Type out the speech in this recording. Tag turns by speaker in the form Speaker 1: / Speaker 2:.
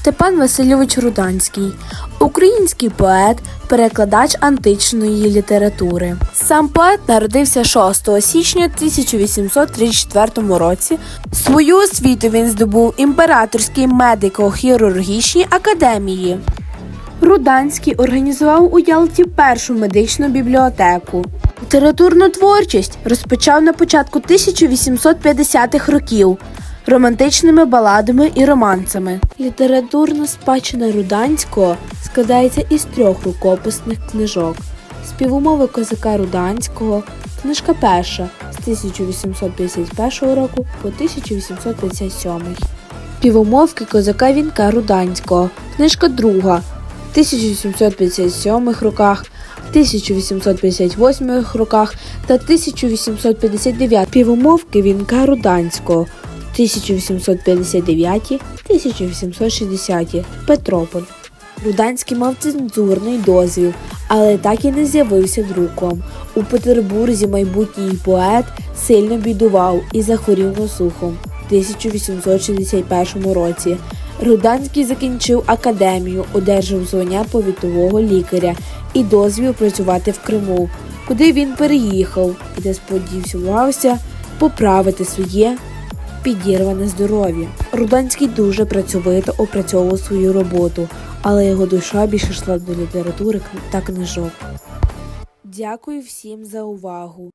Speaker 1: Степан Васильович Руданський, український поет, перекладач античної літератури. Сам поет народився 6 січня 1834 році. Свою освіту він здобув імператорській медико-хірургічній академії. Руданський організував у Ялті першу медичну бібліотеку. Літературну творчість розпочав на початку 1850-х років романтичними баладами і романсами. Літературна спадщина Руданського складається із трьох рукописних книжок: співумови козака Руданського, книжка перша з 1851 року по 1857. Співумовки козака Вінка Руданського, книжка друга в 1757 роках, 1858 роках та 1859 співумовки Вінка Руданського 1859-1860 Петрополь. Руданський мав цензурний дозвіл, але так і не з'явився друком. У Петербурзі майбутній поет сильно бідував і захворів насухом в 1861 році. Руданський закінчив академію, одержав звання повітового лікаря і дозвіл працювати в Криму, куди він переїхав і де сподівався поправити своє підірване здоров'я. Руданський дуже працьовито опрацьовував свою роботу, але його душа більше йшла до літератури та книжок. Дякую всім за увагу.